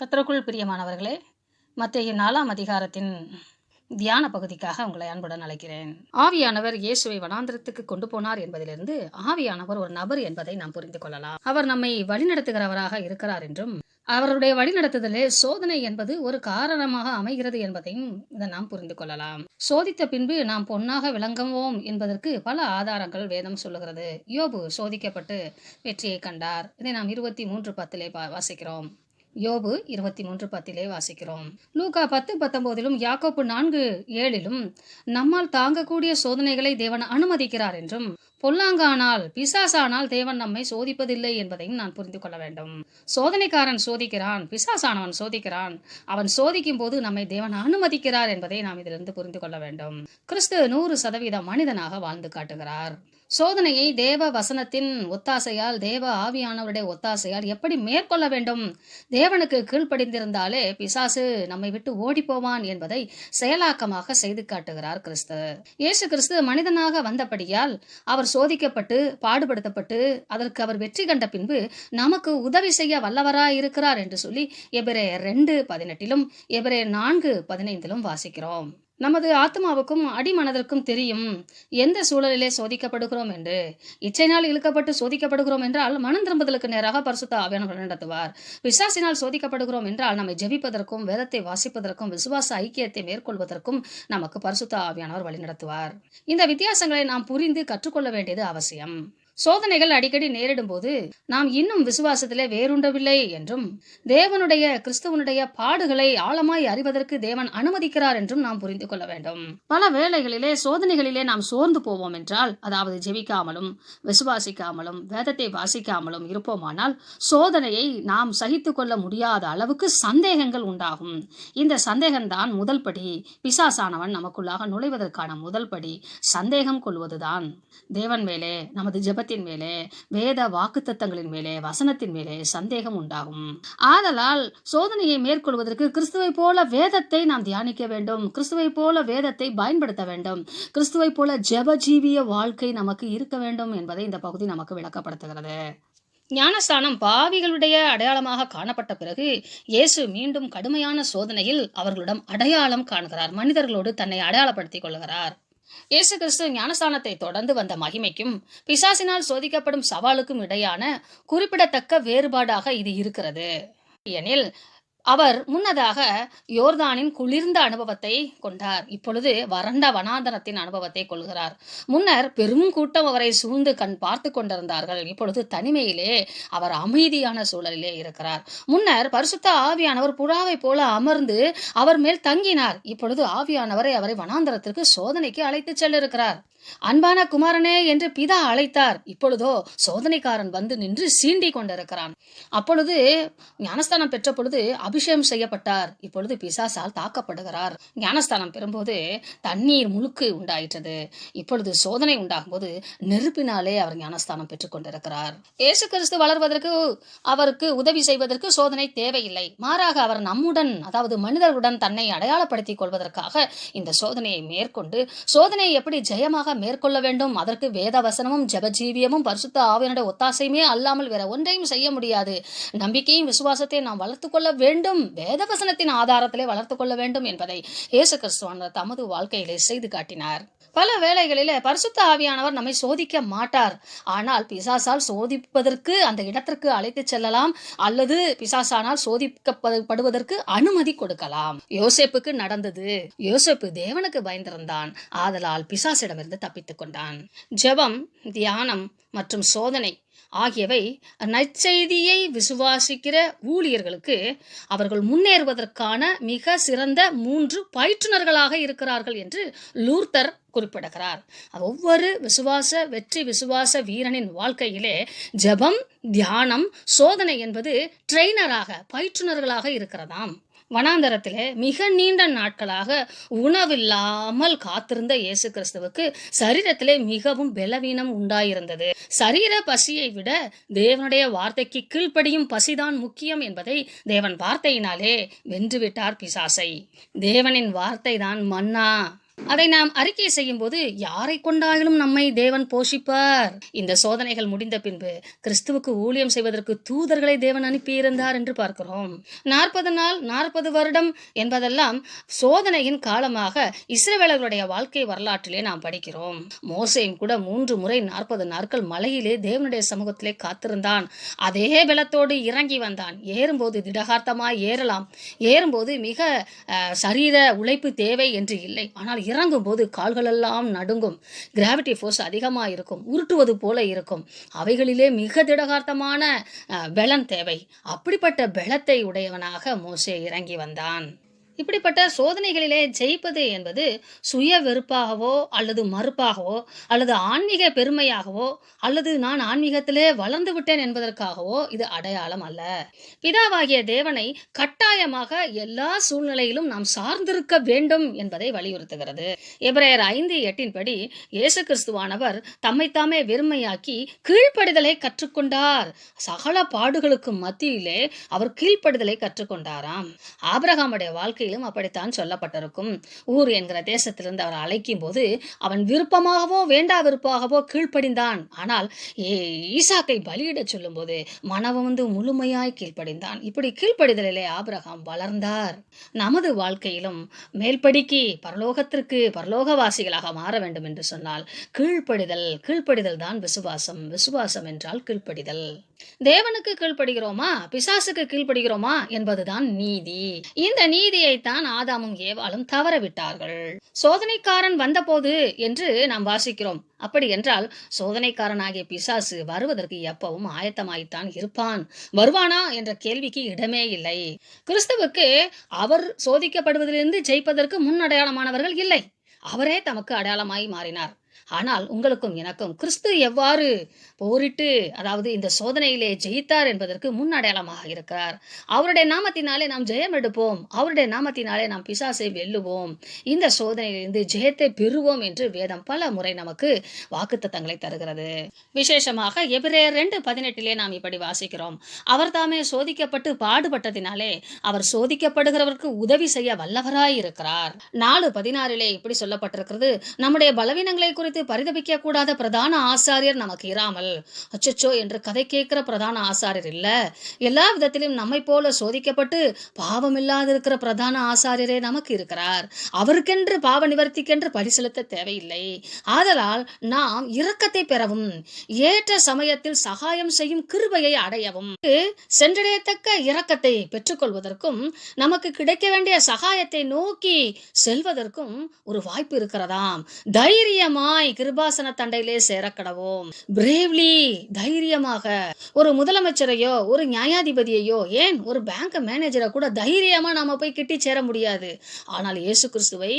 கத்தருக்குள் பிரியமானவர்களே மத்திய நாலாம் அதிகாரத்தின் தியான பகுதிக்காக உங்களை அன்புடன் அழைக்கிறேன். ஆவியானவர் இயேசுவை வனாந்திரத்துக்கு கொண்டு போனார் என்பதிலிருந்து ஆவியானவர் ஒரு நபர் என்பதை நாம் புரிந்து கொள்ளலாம். அவர் நம்மை வழிநடத்துகிறவராக இருக்கிறார் என்றும் அவருடைய வழிநடத்துதலே சோதனை என்பது ஒரு காரணமாக அமைகிறது என்பதையும் இதை நாம் புரிந்து கொள்ளலாம். சோதித்த பின்பு நாம் பொன்னாக விளங்குவோம் என்பதற்கு பல ஆதாரங்கள் வேதம் சொல்லுகிறது. யோபு சோதிக்கப்பட்டு வெற்றியை கண்டார். இதை நாம் இருபத்தி மூன்று பத்திலே வாசிக்கிறோம். யோபு இருபத்தி மூன்று பத்திலே வாசிக்கிறோம். லூகா பத்து பத்தொன்பதிலும் யாக்கோப்பு நான்கு ஏழிலும் நம்மால் தாங்கக்கூடிய சோதனைகளை தேவன் அனுமதிக்கிறார் என்றும் பொல்லாங்கானால் பிசாசானால் தேவன் நம்மை சோதிப்பதில்லை என்பதையும் நான் புரிந்து கொள்ள வேண்டும். சோதனைக்காரன் சோதிக்கிறான் பிசாசானவன் சோதிக்கிறான். அவன் சோதிக்கும் போது நம்மை தேவன் அனுமதிக்கிறார் என்பதை நாம் இதிலிருந்து புரிந்து கொள்ள வேண்டும். கிறிஸ்து நூறு சதவீதம் மனிதனாக வாழ்ந்து காட்டுகிறார். சோதனையை தேவ வசனத்தின் ஒத்தாசையால் தேவ ஆவியானவருடைய ஒத்தாசையால் எப்படி மேற்கொள்ள வேண்டும்? தேவனுக்கு கீழ்ப்படிந்திருந்தாலே பிசாசு நம்மை விட்டு ஓடி போவான் என்பதை செயலாக்கமாக செய்து காட்டுகிறார் கிறிஸ்து. இயேசு கிறிஸ்து மனிதனாக வந்தபடியால் அவர் சோதிக்கப்பட்டு பாடுபடுத்தப்பட்டு அதற்கு அவர் வெற்றி கண்ட பின்பு நமக்கு உதவி செய்ய வல்லவராய் இருக்கிறார் என்று சொல்லி எபிரே ரெண்டு பதினெட்டிலும் எபிரே நான்கு பதினைந்திலும் வாசிக்கிறோம். நமது ஆத்மாவுக்கும் அடிமனதிற்கும் தெரியும். எந்த சூழலிலே சோதிக்கப்படுகிறோம் என்று? இச்சையினால் இழுக்கப்பட்டு சோதிக்கப்படுகிறோம் என்றால் மனம் திரும்புதலுக்கு நேராக பரிசுத்த ஆவியானவர் நடத்துவார். விசாசினால் சோதிக்கப்படுகிறோம் என்றால் நம்மை ஜெபிப்பதற்கும் வேதத்தை வாசிப்பதற்கும் விசுவாச ஐக்கியத்தை மேற்கொள்வதற்கும் நமக்கு பரிசுத்த ஆவியானவர் வழிநடத்துவார். இந்த வித்தியாசங்களை நாம் புரிந்து கற்றுக்கொள்ள வேண்டியது அவசியம். சோதனைகள் அடிக்கடி நேரிடும் போது நாம் இன்னும் விசுவாசத்திலே வேறுண்டவில்லை என்றும் தேவனுடைய கிறிஸ்துவனுடைய பாடுகளை ஆழமாய் அறிவதற்கு தேவன் அனுமதிக்கிறார் என்றும் நாம் புரிந்து கொள்ள வேண்டும். பல வேளைகளிலே சோதனைகளிலே நாம் சோர்ந்து போவோம் என்றால் அதாவது ஜெபிக்காமலும் விசுவாசிக்காமலும் வேதத்தை வாசிக்காமலும் இருப்போமானால் சோதனையை நாம் சகித்து கொள்ள முடியாத அளவுக்கு சந்தேகங்கள் உண்டாகும். இந்த சந்தேகம்தான் முதல் படி. பிசாசானவன் நமக்குள்ளாக நுழைவதற்கான முதல் படி. சந்தேகம் கொள்வதுதான். தேவன் மேலே நமது ஜெபத்தின் மேலே வேத வாக்குத்தத்தங்களின் மேலே வசனத்தின் மேலே சந்தேகம் உண்டாகும். ஆதலால் சோதனையை மேற்கொள்வதற்கு கிறிஸ்துவை போல வேதத்தை நாம் தியானிக்க வேண்டும். கிறிஸ்துவை போல வேதத்தை பயன்படுத்த வேண்டும். கிறிஸ்துவை போல ஜெபஜீவிய வாழ்க்கை நமக்கு இருக்க வேண்டும் என்பதை இந்த பகுதி நமக்கு விளக்கப்படுத்துகிறது. ஞானஸ்தானம் பாவிகளுடைய அடையாளமாக காணப்பட்ட பிறகு இயேசு மீண்டும் கடுமையான சோதனையில் அவர்களிடம் அடையாளம் காண்கிறார். மனிதர்களோடு தன்னை அடையாளப்படுத்திக் கொள்கிறார். இயேசு கிறிஸ்து ஞானஸ்தானத்தை தொடர்ந்து வந்த மகிமைக்கும் பிசாசினால் சோதிக்கப்படும் சவாலுக்கும் இடையான குறிப்பிடத்தக்க வேறுபாடாக இது இருக்கிறது. எனில் அவர் முன்னதாக யோர்தானின் குளிர்ந்த அனுபவத்தை கொண்டார். இப்பொழுது வறண்ட வனாந்தரத்தின் அனுபவத்தை கொள்கிறார். முன்னர் பெரும் கூட்டம் அவரை சூழ்ந்து கண் பார்த்து கொண்டிருந்தார்கள். இப்பொழுது தனிமையிலே அவர் அமைதியான சூழலிலே இருக்கிறார். முன்னர் பரிசுத்த ஆவியானவர் புறாவை போல அமர்ந்து அவர் மேல் தங்கினார். இப்பொழுது ஆவியானவரை அவரை வனாந்தரத்திற்கு சோதனைக்கு அழைத்து செல்லிருக்கிறார். அன்பான குமாரனே என்று பிதா அழைத்தார். இப்பொழுதோ சோதனைக்காரன் வந்து நின்று சீண்டி கொண்டிருக்கிறான். அப்பொழுது ஞானஸ்தானம் பெற்ற பொழுது அபிஷேகம் செய்யப்பட்டார். இப்பொழுது பிசாசால் தாக்கப்படுகிறார். ஞானஸ்தானம் பெறும்போது தண்ணீர் முழுக்கு உண்டாயிற்றது. இப்பொழுது சோதனை உண்டாகும் போது நெருப்பினாலே அவர் ஞானஸ்தானம் பெற்றுக் கொண்டிருக்கிறார். இயேசு கிறிஸ்து வளர்வதற்கு அவருக்கு உதவி செய்வதற்கு சோதனை தேவையில்லை. மாறாக அவர் நம்முடன் அதாவது மனிதர்களுடன் தன்னை அடையாளப்படுத்திக் கொள்வதற்காக இந்த சோதனையை மேற்கொண்டு சோதனையை எப்படி ஜெயமாக மேற்கொள்ள வேண்டும். அதற்கு வேத வசனமும் ஜபஜீவியமும் பரிசுத்த ஆவியனுடைய ஒத்தாசையுமே அல்லாமல் வேற ஒன்றையும் செய்ய முடியாது. நம்பிக்கையும் விசுவாசத்தை நாம் வளர்த்துக்கொள்ள வேண்டும். வேத வசனத்தின் ஆதாரத்திலே வளர்த்துக்கொள்ள வேண்டும் என்பதை இயேசு கிறிஸ்துவானவர் தமது வாழ்க்கையிலே செய்து காட்டினார். பல வேளைகளிலே பரிசுத்த ஆவியானவர் நம்மை சோதிக்க மாட்டார். ஆனால் பிசாசால் சோதிப்பதற்கு அந்த இடத்திற்கு அழைத்துச் செல்லலாம். அல்லது பிசாசானால் சோதிக்கப்படுவதற்கு அனுமதி கொடுக்கலாம். யோசேப்புக்கு நடந்தது. யோசேப்பு தேவனுக்கு பயந்திருந்தான். ஆதலால் பிசாசிடமிருந்து தப்பித்துக் கொண்டான். ஜெபம் தியானம் மற்றும் சோதனை ஆகியவை நற்செய்தியை விசுவாசிக்கிற ஊழியர்களுக்கு அவர்கள் முன்னேறுவதற்கான மிக சிறந்த மூன்று பயிற்றுனர்களாக இருக்கிறார்கள் என்று லூர்தர் குறிப்பிடுகிறார். ஒவ்வொரு விசுவாச வெற்றி விசுவாச வீரனின் வாழ்க்கையிலே ஜெபம் தியானம் சோதனை என்பது ட்ரெய்னராக பயிற்றுனர்களாக இருக்கிறதாம். வனாந்தரத்திலே மிக நீண்ட நாட்களாக உணவில்லாமல் காத்திருந்த இயேசு கிறிஸ்துவுக்கு சரீரத்திலே மிகவும் பலவீனம் உண்டாயிருந்தது. சரீர பசியை விட தேவனுடைய வார்த்தைக்கு கீழ்ப்படியும் பசிதான் முக்கியம் என்பதை தேவன் வார்த்தையினாலே வென்றுவிட்டார் பிசாசை. தேவனின் வார்த்தை தான் மன்னா. அதை நாம் அறிக்கை செய்யும் போது யாரை கொண்டாலும் நம்மை தேவன் போஷிப்பார். இந்த சோதனைகள் முடிந்த பின்பு கிறிஸ்துவுக்கு ஊழியம் செய்வதற்கு தூதர்களை தேவன் அனுப்பியிருந்தார் என்று பார்க்கிறோம். நாற்பது நாள் நாற்பது வருடம் என்பதெல்லாம் சோதனையின் காலமாக இஸ்ரவேலர்களுடைய வாழ்க்கை வரலாற்றிலே நாம் படிக்கிறோம். மோசையும் கூட மூன்று முறை நாற்பது நாட்கள் மலையிலே தேவனுடைய சமூகத்திலே காத்திருந்தான். அதே பலத்தோடு இறங்கி வந்தான். ஏறும்போது திடகார்த்தமாய் ஏறலாம். ஏறும்போது மிக சரீர உழைப்பு தேவை என்று இல்லை. ஆனால் இறங்கும் போது கால்களெல்லாம் நடுங்கும். கிராவிட்டி ஃபோர்ஸ் அதிகமாக இருக்கும் உருட்டுவது போல இருக்கும். அவைகளிலே மிக திடகார்த்தமான அஹ், பலன் தேவை. அப்படிப்பட்ட பலத்தை உடையவனாக மோசே இறங்கி வந்தான். இப்படிப்பட்ட சோதனைகளிலே ஜெயிப்பது என்பது சுய வெறுப்பாகவோ அல்லது மறுப்பாகவோ அல்லது ஆன்மீக பெருமையாகவோ அல்லது நான் ஆன்மீகத்திலே வளர்ந்து விட்டேன் என்பதற்காகவோ இது அடையாளம் அல்ல. பிதாவாகிய தேவனை கட்டாயமாக எல்லா சூழ்நிலையிலும் நாம் சார்ந்திருக்க வேண்டும் என்பதை வலியுறுத்துகிறது. எபிரேயர் ஐந்து எட்டின்படி இயேசு கிறிஸ்துவானவர் தம்மைத்தாமே வெறுமையாக்கி கீழ்ப்படிதலை கற்றுக்கொண்டார். சகல பாடுகளுக்கு மத்தியிலே அவர் கீழ்ப்படுதலை கற்றுக்கொண்டாராம். ஆபிரகாமுடைய கதையிலும் அப்படித்தான் சொல்லப்பட்டிருக்கும். ஊர் என்கிற தேசத்திலிருந்து அவர் அழைக்கும் போது அவன் விருப்பமாகவோ வேண்டா விருப்பமாகவோ கீழ்ப்படிந்தான். ஆனால் ஏ ஈசாக்கை பலியிடச் சொல்லும்போது மனவம் வந்து முழுமையாய் கீழ்ப்படிந்தான். இப்படி கீழ்ப்படிதலிலே ஆபிரகாம் வளர்ந்தார். நமது வாழ்க்கையிலும் மேல்படிக்கு பரலோகத்திற்கு பரலோகவாசிகளாக மாற வேண்டும் என்று சொன்னால் கீழ்ப்படிதல் கீழ்ப்படிதல் தான் விசுவாசம். விசுவாசம் என்றால் கீழ்ப்படிதல். தேவனுக்கு கீழ்ப்படுகிறோமா? பிசாசுக்கு கீழ்ப்படுகிறோமா? என்பதுதான் நீதி. இந்த நீதியை தான் ஆதாமும் ஏவாலும் தவறவிட்டார்கள். சோதனைக்காரன் வந்தபோது என்று நாம் வாசிக்கிறோம். அப்படி என்றால் சோதனைக்காரனாகிய பிசாசு வருவதற்கு எப்பவும் ஆயத்தமாய்த்தான் இருப்பான். வருவானா என்ற கேள்விக்கு இடமே இல்லை. கிறிஸ்துவுக்கு அவர் சோதிக்கப்படுவதிலிருந்து ஜெயிப்பதற்கு முன் அடையாளமானவர்கள் இல்லை. அவரே தமக்கு அடையாளமாய் மாறினார். ஆனால் உங்களுக்கும் எனக்கும் கிறிஸ்து எவ்வாறு போரிட்டு அதாவது இந்த சோதனையிலே ஜெயித்தார் என்பதற்கு முன் அடையாளமாக இருக்கிறார். அவருடைய நாமத்தினாலே நாம் ஜெயம் எடுப்போம். அவருடைய நாமத்தினாலே நாம் பிசாசை வெல்லுவோம். இந்த சோதனையிலிருந்து ஜெயத்தை பெறுவோம் என்று வேதம் பல முறை நமக்கு வாக்குத்தத்தங்களை தருகிறது. விசேஷமாக எபிரே ரெண்டு பதினெட்டிலே நாம் இப்படி வாசிக்கிறோம். அவர் தாமே சோதிக்கப்பட்டு பாடுபட்டதினாலே அவர் சோதிக்கப்படுகிறவருக்கு உதவி செய்ய வல்லவராய் இருக்கிறார் நாலு பதினாறிலே இப்படி சொல்லப்பட்டிருக்கிறது. நம்முடைய பலவீனங்களை குறித்து பரிதபிக்க கூடாத பிரதான ஆசாரியர் நமக்கு இராமல். அச்சச்சோ என்று கதை கேட்கிற பிரதான ஆசாரியர் இல்ல. எல்லா விதத்திலும் நம்மை போல சோதிக்கப்பட்டு பாவம் இல்லாதிருக்கிற பிரதான ஆசாரியரே நமக்கு இருக்கிறார். அவருக்கென்று பாவ நிவர்த்திக்கென்று பலி செலுத்த தேவையில்லை. ஆதலால் நாம் இரக்கத்தை பெறவும் ஏற்ற சமயத்தில் சகாயம் செய்யும் கிருபையை அடையவும் சென்றடையத்தக்க இரக்கத்தை பெற்றுக்கொள்வதற்கும் நமக்கு கிடைக்க வேண்டிய சகாயத்தை நோக்கி செல்வதற்கும் ஒரு வாய்ப்பு இருக்கிறதாம். தைரியமாய் கிருபாசன தண்டையிலே சேரக்கடவோம். பிரேவ்லி தைரியமாக. ஒரு முதலமைச்சரையோ ஒரு நியாயாதிபதியையோ ஏன் ஒரு பேங்க் மேனேஜரை கூட தைரியமா நாம போய் கிட்டி சேர முடியாது? ஆனால் இயேசு கிறிஸ்துவை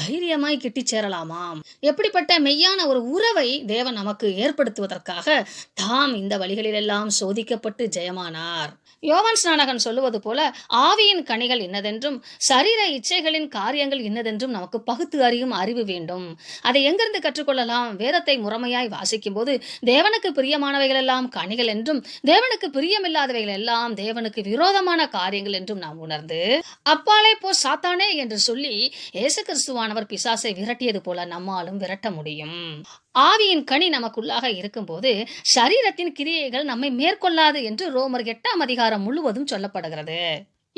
தைரியமாய் கிட்டி சேரலாமாம்? எப்படிப்பட்ட மெய்யான ஒரு உறவை தேவன் நமக்கு ஏற்படுத்துவதற்காக தாம் இந்த வழிகளிலெல்லாம் சோதிக்கப்பட்டு ஜெயமானார். யோவான் ஸ்நானகன் சொல்லுவது போல ஆவியின் கனிகள் இன்னதென்றும் சரீர இச்சைகளின் காரியங்கள் இன்னதென்றும் நமக்கு பகுத்து அறியும் அறிவு வேண்டும். அதை எங்கிருந்து கற்றுக்கொள்ளலாம் வேதத்தை முறைமையாய் வாசிக்கும் போது தேவனுக்கு பிரியமானவைகள் எல்லாம் கனிகள் என்றும் தேவனுக்கு பிரியமில்லாதவைகள் எல்லாம் தேவனுக்கு விரோதமான காரியங்கள் என்றும் நாம் உணர்ந்து அப்பாலே போ சாத்தானே என்று சொல்லி இயேசு கிறிஸ்துவானவர் பிசாசை விரட்டியது போல நம்மாலும் விரட்ட முடியும். ஆவியின் கனி நமக்குள்ளாக இருக்கும்போது சரீரத்தின் கிரியைகள் நம்மை மேற்கொள்ளாது என்று ரோமர் எட்டாம் அதிகாரம் முழுவதும் சொல்லப்படுகிறது.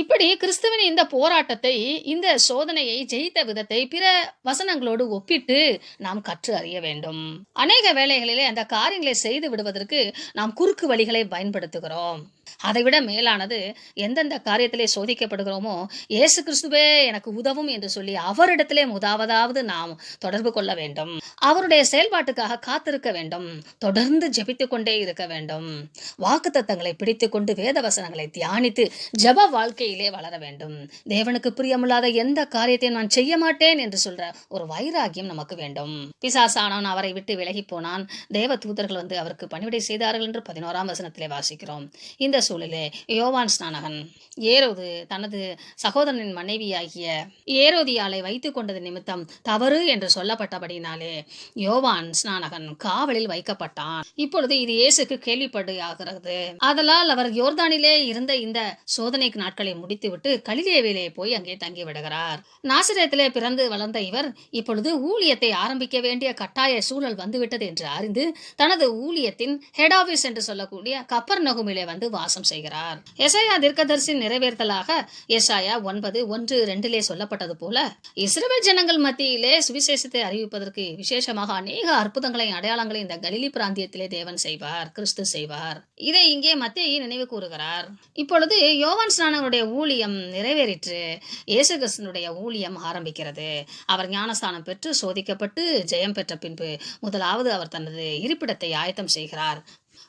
இப்படி கிறிஸ்துவின் இந்த போராட்டத்தை இந்த சோதனையை ஜெயித்த விதத்தை பிற வசனங்களோடு ஒப்பிட்டு நாம் கற்று அறிய வேண்டும். அநேக வேலைகளிலே அந்த காரியங்களை செய்து விடுவதற்கு நாம் குறுக்கு வழிகளை பயன்படுத்துகிறோம். அதைவிட மேலானது எந்தெந்த காரியத்திலே சோதிக்கப்படுகிறோமோ இயேசு கிறிஸ்துவே எனக்கு உதவும் என்று சொல்லி அவரிடத்திலே முதலாவதாவது நாம் தொடர்பு கொள்ள வேண்டும். அவருடைய செயல்பாட்டுக்காக காத்திருக்க வேண்டும். தொடர்ந்து ஜெபித்துக் கொண்டே இருக்க வேண்டும். வாக்குத்தத்தங்களை பிடித்துக்கொண்டு வேத வசனங்களை தியானித்து ஜெப வாழ்க்கையிலே வளர வேண்டும். தேவனுக்கு பிரியமில்லாத எந்த காரியத்தையும் நான் செய்ய மாட்டேன் என்று சொல்ற ஒரு வைராகியம் நமக்கு வேண்டும். பிசாசானவன் அவரை விட்டு விலகி போனான். தேவ தூதர்கள் வந்து அவருக்கு பணிவிடை செய்தார்கள் என்று பதினோராம் வசனத்திலே வாசிக்கிறோம். இந்த சூழலே. யோவான் ஸ்நானகன். ஏரோது தனது சகோதரனின் மனைவியாகிய ஏரோதியாலை வைத்து கொண்டது நிமித்தம் தவறு என்று சொல்லப்பட்டபடினாலே யோவான் ஸ்நானகன் காவலில் வைக்கப்பட்டான். இப்பொழுது இது இயேசுக்கு கேள்விப்படு ஆகிறது ஆதலால் அவர் யோர்தானிலே இருந்த இந்த சோதனை நாட்களை முடித்துவிட்டு கலிலேவிலே போய் அங்கே தங்கி விடுகிறார் நாசிரியத்திலே பிறந்து வளர்ந்த இவர் இப்பொழுது ஊழியத்தை ஆரம்பிக்க வேண்டிய கட்டாய சூழல் வந்துவிட்டது என்று அறிந்து தனது ஊழியத்தின் ஹெட் ஆபீஸ் என்று சொல்லக்கூடிய கப்பர் நகுமிலே வந்து வாசம் செய்கிறார். எசையா தீர்க்கதரிசி நிறைவேறுதலாக எசாயா ஒன்பது ஒன்று ரெண்டிலே சொல்லப்பட்டது போல இஸ்ரேல் ஜனங்கள் மத்தியிலே சுவிசேஷத்தை அறிவிப்பதற்கு விசேஷமாக அநேக அற்புதங்களையும் அடையாளங்களையும் இந்த கலிலி பிராந்தியத்திலே தேவன் செய்வார் கிறிஸ்து செய்வார். இதை இங்கே மத்திய நினைவு கூறுகிறார். இப்பொழுது யோவான் ஸ்நானனுடைய ஊழியம் நிறைவேறிற்று. இயேசு கிறிஸ்தனுடைய ஊழியம் ஆரம்பிக்கிறது. அவர் ஞானஸ்தானம் பெற்று சோதிக்கப்பட்டு ஜெயம் பெற்ற பின்பு முதலாவது அவர் தனது இருப்பிடத்தை ஆயத்தம் செய்கிறார்.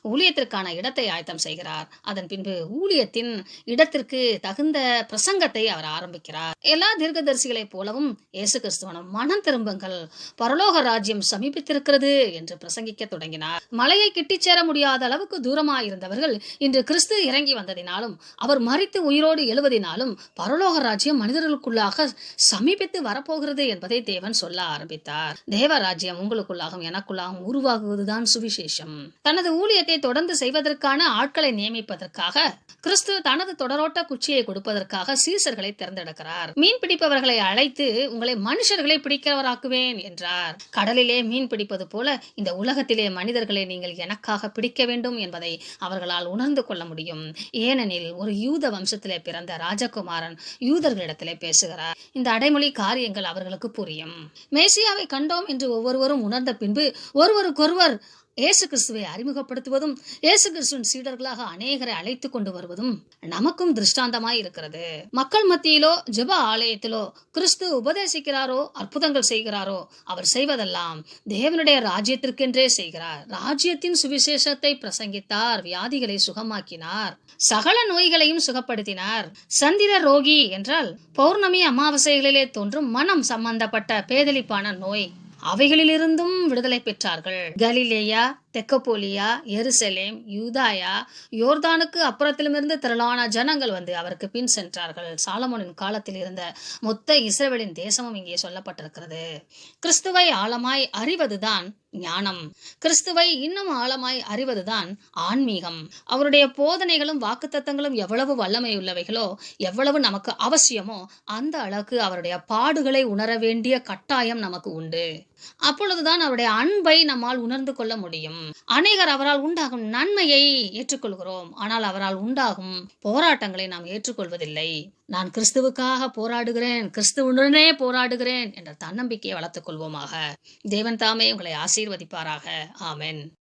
ஊழியத்திற்கான இடத்தை ஆயத்தம் செய்கிறார். அதன் பின்பு ஊழியத்தின் இடத்திற்கு தகுந்த பிரசங்கத்தை அவர் ஆரம்பிக்கிறார். எல்லா தீர்க்கதரிசிகளைப் போலவும் இயேசு கிறிஸ்துவனும் மனம் திரும்புங்கள். பரலோக ராஜ்யம் சமீபித்திருக்கிறது என்று பிரசங்கிக்க தொடங்கினார். மலையை கிட்டிச் சேர முடியாத அளவுக்கு தூரமாய் இருந்தவர்கள் இன்று கிறிஸ்து இறங்கி வந்ததினாலும் அவர் மறித்து உயிரோடு எழுவதினாலும் பரலோக ராஜ்யம் மனிதர்களுக்குள்ளாக சமீபித்து வரப்போகிறது என்பதை தேவன் சொல்ல ஆரம்பித்தார். தேவ ராஜ்யம் உங்களுக்குள்ளாகவும் எனக்குள்ளாகவும் உருவாகுவதுதான் சுவிசேஷம். தனது ஊழிய ஊழியத்தை தொடர்ந்து செய்வதற்கான ஆட்களை நியமிப்பதற்காக கிறிஸ்து தனது தொடரோட்ட குச்சியை கொடுப்பதற்காக சீசர்களை தேர்ந்தெடுக்கிறார். மீன் பிடிப்பவர்களை அழைத்து உங்களை மனுஷர்களை பிடிக்கிறவராக்குவேன் என்றார். கடலிலே மீன் பிடிப்பது போல இந்த உலகத்திலே மனிதர்களை நீங்கள் எனக்காக பிடிக்க வேண்டும் என்பதை அவர்களால் உணர்ந்து கொள்ள முடியும். ஏனெனில் ஒரு யூத வம்சத்திலே பிறந்த ராஜகுமாரன் யூதர்களிடத்திலே பேசுகிறார். இந்த அடைமொழி காரியங்கள் அவர்களுக்கு புரியும். மேசியாவை கண்டோம் என்று ஒவ்வொருவரும் உணர்ந்த பின்பு ஒருவருக்கொருவர் இயேசு கிறிஸ்துவை அறிமுகப்படுத்துவதும் இயேசு கிறிஸ்துவின் சீடர்களாக அநேகரை அழைத்து கொண்டு வருவதும் நமக்கும் திருஷ்டாந்தமாய் இருக்கிறது மக்கள் மத்தியிலோ ஜெப ஆலயத்திலோ கிறிஸ்து உபதேசிக்கிறாரோ அற்புதங்கள் செய்கிறாரோ அவர் செய்வதெல்லாம் தேவனுடைய ராஜ்யத்திற்கென்றே செய்கிறார். ராஜ்யத்தின் சுவிசேஷத்தை பிரசங்கித்தார் வியாதிகளை சுகமாக்கினார் சகல நோய்களையும் சுகப்படுத்தினார். சந்திர ரோகி என்றால் பௌர்ணமி அமாவாசைகளிலே தோன்றும் மனம் சம்பந்தப்பட்ட பேதலிப்பான நோய். அவைகளிலிருந்தும் விடுதலை பெற்றார்கள். கலிலேயா தெக்கப்போலியா எருசலேம் யூதாயா யோர்தானுக்கு அப்புறத்திலுமிருந்து திரளான ஜனங்கள் வந்து அவருக்கு பின் சென்றார்கள். சாலமோனின் காலத்தில் இருந்த மொத்த இஸ்ரவேலின் தேசமும் இங்கே சொல்லப்பட்டிருக்கிறது. கிறிஸ்துவை ஆழமாய் அறிவதுதான் ஞானம். கிறிஸ்துவை இன்னும் ஆழமாய் அறிவதுதான் ஆன்மீகம். அவருடைய போதனைகளும் வாக்குத்தத்தங்களும் எவ்வளவு வல்லமை உள்ளவைகளோ எவ்வளவு நமக்கு அவசியமோ அந்த அளவுக்கு அவருடைய பாடுகளை உணர வேண்டிய கட்டாயம் நமக்கு உண்டு. அப்பொழுதுதான் அவருடைய அன்பை நம்மால் உணர்ந்து கொள்ள முடியும். அநேகர் அவரால் உண்டாகும் நன்மையை ஏற்றுக்கொள்கிறோம். ஆனால் அவரால் உண்டாகும் போராட்டங்களை நாம் ஏற்றுக்கொள்வதில்லை. நான் கிறிஸ்துவுக்காக போராடுகிறேன் கிறிஸ்துவுடனே போராடுகிறேன் என்ற தன்னம்பிக்கையை வளர்த்துக் கொள்வோமாக. தேவன் தாமே உங்களை ஆசீர்வதிப்பாராக. ஆமென்.